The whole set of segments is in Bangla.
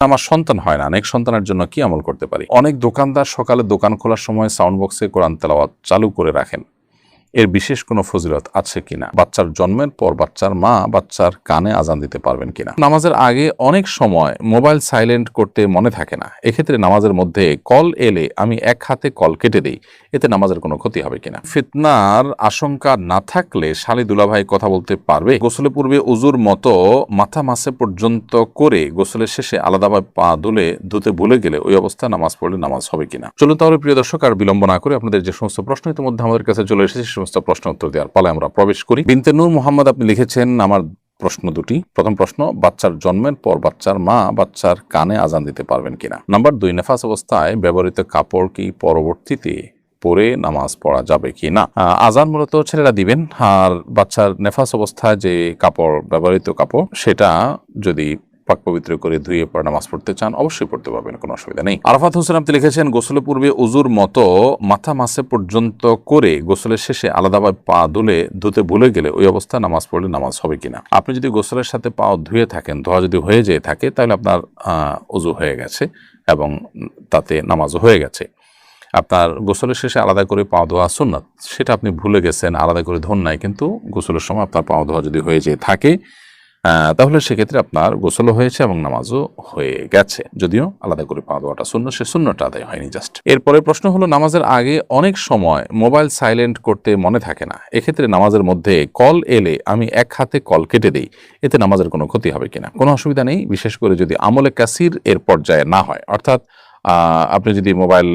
আমার সন্তান হয় না অনেক সন্তানের জন্য কি আমল করতে পারি? অনেক দোকানদার সকালে দোকান খোলার সময় সাউন্ড বক্সে কোরআন তেলাওয়াত চালু করে রাখেন। এর বিশেষ কোনো ফজিলত আছে কিনা? বাচ্চার জন্মের পর বাচ্চার মা বাচ্চার কানে আজান দিতে পারবেন কিনা? নামাজের আগে অনেক সময় মোবাইল সাইলেন্ট করতে মনে থাকে না। এক্ষেত্রে নামাজের মধ্যে কল এলে আমি এক হাতে কল কেটে দিই। এতে নামাজের কোনো ক্ষতি হবে কিনা? ফিতনার আশঙ্কা না থাকলে শালি দুলাভাই কথা বলতে পারবে? গোসলের পূর্বে উজুর মতো মাথা মাসে পর্যন্ত করে গোসলের শেষে আলাদাভাবে পা দুলে ধুতে ভুলে গেলে ওই অবস্থায় নামাজ পড়লে নামাজ হবে কিনা? চলুন তাহলে প্রিয় দর্শক, আর বিলম্ব না করে আপনাদের যে সমস্ত প্রশ্ন ইতিমধ্যে আমাদের কাছে চলে এসেছে সমস্ত প্রশ্ন উত্তর দেওয়ার পালে আমরা প্রবেশ করি। বিনতে নূর মোহাম্মদ, আপনি লিখেছেন, আমার প্রশ্ন দুটি। প্রথম প্রশ্ন, বাচ্চার জন্মের পর বাচ্চার মা বাচ্চার কানে আজান দিতে পারবেন কিনা? নাম্বার দুই, নেফাস অবস্থায় ব্যবহৃত কাপড় কি পরবর্তীতে পরে নামাজ পড়া যাবে কি না আজান মূলত ছেলেরা দিবেন, আর বাচ্চার নেফাস অবস্থায় যে কাপড়, ব্যবহৃত কাপড়, সেটা যদি পাক পবিত্র করে ধুয়ে পরে নামাজ পড়তে চান, অবশ্যই পড়তে পারবেন, কোনো অসুবিধা নেই। আরাফাত হোসেন আপনি লিখেছেন, গোসলের পূর্বে উজুর মতো মাথা মাসে পর্যন্ত করে গোসলের শেষে আলাদাভাবে পা দুলে ধুতে ভুলে গেলে ওই অবস্থায় নামাজ পড়লে নামাজ হবে কিনা? আপনি যদি গোসলের সাথে পা ধুয়ে থাকেন, ধোয়া যদি হয়ে যেয়ে থাকে, তাহলে আপনার উজু হয়ে গেছে এবং তাতে নামাজও হয়ে গেছে। আপনার গোসলের শেষে আলাদা করে পা ধোয়া সুন্নাত, সেটা আপনি ভুলে গেছেন, আলাদা করে ধন নাই, কিন্তু গোসলের সময় আপনার পা ধোয়া যদি হয়ে যেয়ে থাকে তাহলে সেক্ষেত্রে আপনার গোসলও হয়েছে এবং নামাজও হয়ে গেছে। যদিও আলাদা করে পা দেওয়াটা শূন্য, সে শূন্যটা আদায় হয়নি জাস্ট এরপরে প্রশ্ন হলো, নামাজের আগে অনেক সময় মোবাইল সাইলেন্ট করতে মনে থাকে না। এক্ষেত্রে নামাজের মধ্যে কল এলে আমি এক হাতে কল কেটে দিই, এতে নামাজের কোনো ক্ষতি হবে কিনা? কোনো অসুবিধা নেই, বিশেষ করে যদি আমলে কাসির এর পর্যায়ে না হয়। অর্থাৎ আপনি যদি মোবাইল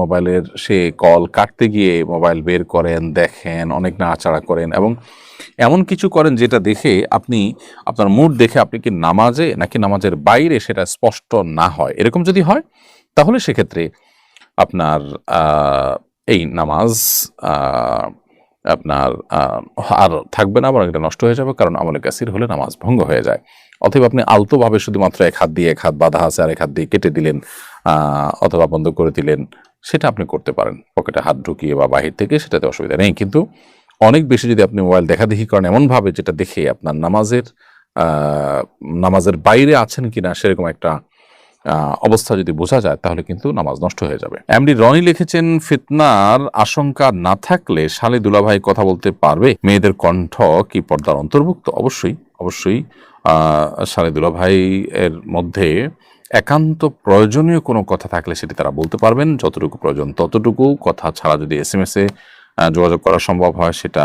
মোবাইলের সে কল কাটতে গিয়ে মোবাইল বের করেন, দেখেন, অনেক নাড়াচাড়া করেন এবং এমন কিছু করেন যেটা দেখে আপনি, আপনার মুড দেখে আপনি কি নামাজে নাকি নামাজের বাইরে সেটা স্পষ্ট না হয়? এরকম যদি হয়, তাহলে সেক্ষেত্রে আপনার এই নামাজ আপনার আর থাকবে না, বরং এটা নষ্ট হয়ে যাবে, কারণ আমলে কাসির হলে নামাজ ভঙ্গ হয়ে যায়। অথবা আপনি আলতোভাবে শুধুমাত্র এক হাত দিয়ে, এক হাত বাধা আছে আর এক হাত দিয়ে কেটে দিলেন অথবা বন্ধ করে দিলেন, সেটা আপনি করতে পারেন। পকেটে হাত ঢুকিয়ে বা বাহির থেকে সেটাতে অসুবিধা নেই, কিন্তু অনেক বেশি যদি আপনি মোবাইল দেখাদেখি করেন এমনভাবে যেটা দেখে আপনার নামাজের নামাজের বাইরে আছেন কিনা সেরকম একটা অবস্থা যদি বোঝা যায়, তাহলে কিন্তু নামাজ নষ্ট হয়ে যাবে। এমডি রনি লিখেছেন, ফিতনার আশঙ্কা না থাকলে শালি দুলাভাই কথা বলতে পারবে? মেয়েদের কণ্ঠ কি পর্দার অন্তর্ভুক্ত? অবশ্যই অবশ্যই শালি দুলাভাই এর মধ্যে একান্ত প্রয়োজনীয় কোনো কথা থাকলে সেটি তারা বলতে পারবেন। যতটুকু প্রয়োজন ততটুকু। কথা ছাড়া যদি এস এম এস যোগাযোগ করা সম্ভব হয়, সেটা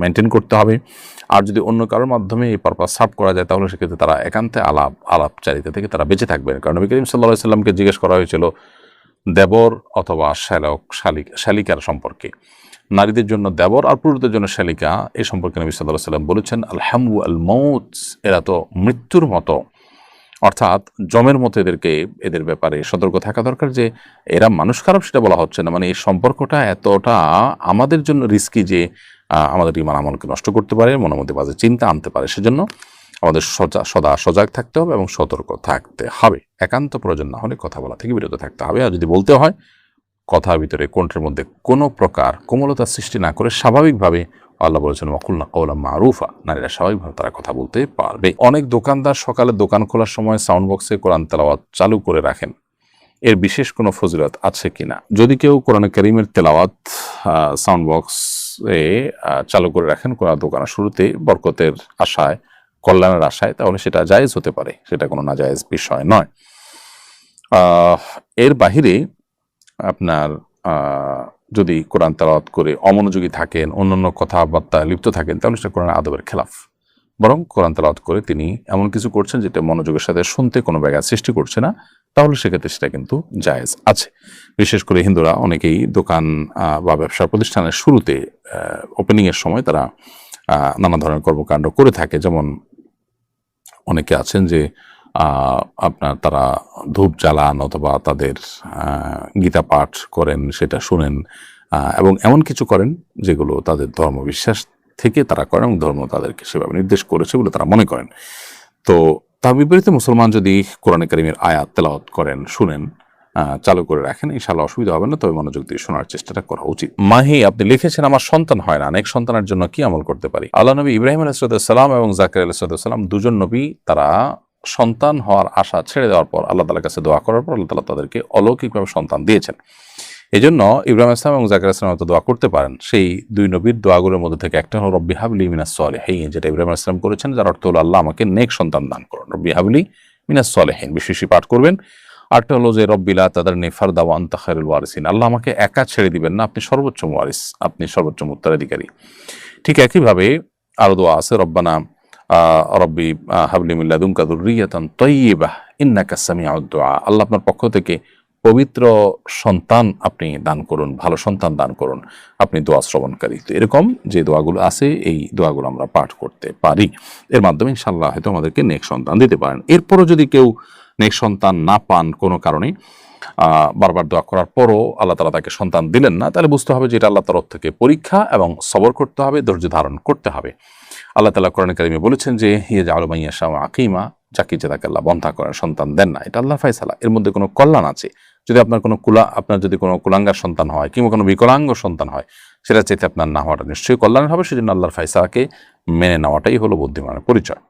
মেনটেন করতে হবে। আর যদি অন্য কারোর মাধ্যমে এই পারপাস সার্ভ করা যায়, তাহলে সেক্ষেত্রে তারা একান্তে আলাপ, আলাপচারিতা থেকে তারা বেঁচে থাকবেন। কারণ নবী করিম সাল্লাহ সাল্লামকে জিজ্ঞেস করা হয়েছিল, দেবর অথবা শ্যালক, শালিক, শালিকার সম্পর্কে। নারীদের জন্য দেবর আর পুরুষদের জন্য শালিকা, এ সম্পর্কে নবী সাল্লাহ সাল্লাম বলেছেন আলহামু আল মৌত এরা তো মৃত্যুর মতো। অর্থাৎ জমের মতো এদেরকে, এদের ব্যাপারে সতর্ক থাকা দরকার যে এরা মানুষ খারাপ সেটা বলা হচ্ছে না। মানে এই সম্পর্কটা এতটা আমাদের জন্য রিস্কি যে আমাদের ইমান আমলকে নষ্ট করতে পারে, মনের মধ্যে বাজে চিন্তা আনতে পারে। সেজন্য আমাদের সজা, সদা সজাগ থাকতে হবে এবং সতর্ক থাকতে হবে। একান্ত প্রয়োজন না হলে কথা বলা থেকে বিরত থাকতে হবে। আর যদি বলতে হয়, কথার ভিতরে, কণ্ঠের মধ্যে কোনো প্রকার কোমলতার সৃষ্টি না করে স্বাভাবিকভাবে আল্লাহ বলেছেন ওয়াকুল্লা কৌলা মারুফা। নারীরা স্বাভাবিকভাবে তারা কথা বলতে পারবে। অনেক দোকানদার সকালে দোকান খোলার সময় সাউন্ড বক্সে কোরআন তেলাওয়াত চালু করে রাখেন। এর বিশেষ কোনো ফজিলত আছে কিনা? যদি কেউ কোরআন করিমের তেলাওয়াত সাউন্ড বক্সে চালু করে রাখেন, কোরআন দোকানের শুরুতে বরকতের আশায়, কল্যাণের আশায়, তাহলে সেটা জায়েজ হতে পারে। সেটা কোনো নাজায়েজ বিষয় নয়। এর বাহিরে আপনার যদি কোরআন তেলাওয়াত করে অমনোযোগী থাকেন, অন্যান্য কথাবার্তা লিপ্ত থাকেন, তাহলে সেটা কোরআন আদবের খেলাফ। বরং কোরআন তেলাওয়াত করে তিনি এমন কিছু করছেন যেটা মনোযোগের সাথে শুনতে কোনো ব্যাঘাত সৃষ্টি করছে না, তাহলে সেক্ষেত্রে সেটা কিন্তু জায়েজ আছে। বিশেষ করে হিন্দুরা অনেকেই দোকান বা ব্যবসা প্রতিষ্ঠানের শুরুতে ওপেনিং এর সময় তারা নানা ধরনের কর্মকাণ্ড করে থাকে। যেমন অনেকে আছেন যে আপনার তারা ধূপ জ্বালান অথবা তাদের গীতা পাঠ করেন, সেটা শুনেন এবং এমন কিছু করেন যেগুলো তাদের ধর্মবিশ্বাস থেকে তারা করেন এবং ধর্ম তাদেরকে সেভাবে নির্দেশ করেছে বলে তারা মনে করেন। তো তার বিপরীতে মুসলমান যদি কোরআনে কারিমের আয়াত তেলাওয়াত করেন, শুনেন চালু করে রাখেন ইনশাল্লাহ অসুবিধা হবে না, তবে মনোযোগ দিয়ে শোনার চেষ্টাটা করা উচিত। মাহি, আপনি লিখেছেন, আমার সন্তান হয় না, অনেক সন্তানের জন্য কি আমল করতে পারি? আল্লাহ নবী ইব্রাহিম আলাইসালাম এবং জাকির আলাইসালাম দুজন নবী তারা সন্তান হওয়ার আশা ছেড়ে দেওয়ার পর আল্লাহ তালার কাছে দোয়া করার পর আল্লাহ তালা তাদেরকে অলৌকিকভাবে সন্তান দিয়েছেন। এই জন্য ইব্রাহিম ইসলাম এবং জাকির ইসলাম হয়তো দোয়া করতে পারেন। সেই দুই নবীর দোয়াগুলোর মধ্যে থেকে একটা হলো, রব্বি হাবলি মিনাস সলেহীন যেটা ইব্রাহিম ইসলাম করেছেন, যার অর্থ হলো, আল্লাহ আমাকে নেক সন্তান দান করুন। রব্বি হাবলি মিনাস সলেহীন বিশেষই পাঠ করবেন। আরটা হলো যে রব্বিলা তাদের নেফার দাওয়ান তাখারুল ওয়ারিসিন আল্লাহ আমাকে একা ছেড়ে দিবেন না, আপনি সর্বোচ্চ ওয়ারিস আপনি সর্বোচ্চ উত্তরাধিকারী ঠিক একইভাবে আরও দোয়া আছে, রব্বানা রব্বি আহ, হাবলি মিল্লাদুম কাদুর রিয়াতান তৈবাহ ইন্নাকা সামিউদ দোয়া আল্লাহ আপনার পক্ষ থেকে পবিত্র সন্তান আপনি দান করুন ভালো সন্তান দান করুন। আপনি দোয়া শ্রবণকারী। তো এরকম যে দোয়াগুলো আছে এই দোয়াগুলো আমরা পাঠ করতে পারি। এর মাধ্যমে ইনশাল্লাহ হয়তো আমাদেরকে নেক সন্তান দিতে পারেন। এরপরও যদি কেউ নেক সন্তান না পান কোনো কারণে বারবার দোয়া করার পরও আল্লাহ তালা তাকে সন্তান দিলেন না তাহলে বুঝতে হবে যে এটা আল্লাহ তরফ থেকে পরীক্ষা এবং সবর করতে হবে ধৈর্য ধারণ করতে হবে। আল্লাহ তালা কোরআন কারিমে বলেছেন যে হিয়ে আলমাইয়া শাহ আকিমা যাকে যে তাকে আল্লাহ বন্ধা করেন সন্তান দেন না, এটা আল্লাহ ফাইসালা এর মধ্যে কোনো কল্যাণ আছে? যদি আপনার কোনো কুলা, আপনার যদি কোনো কুলাঙ্গার সন্তান হয় কিংবা কোনো বিকলাঙ্গ সন্তান হয় সেটা চাইতে আপনার না হওয়াটা নিশ্চয়ই কল্যাণ হবে, সেজন্য আল্লাহর ফাইসালাকে মেনে নেওয়াটাই হলো বুদ্ধিমানের পরিচয়।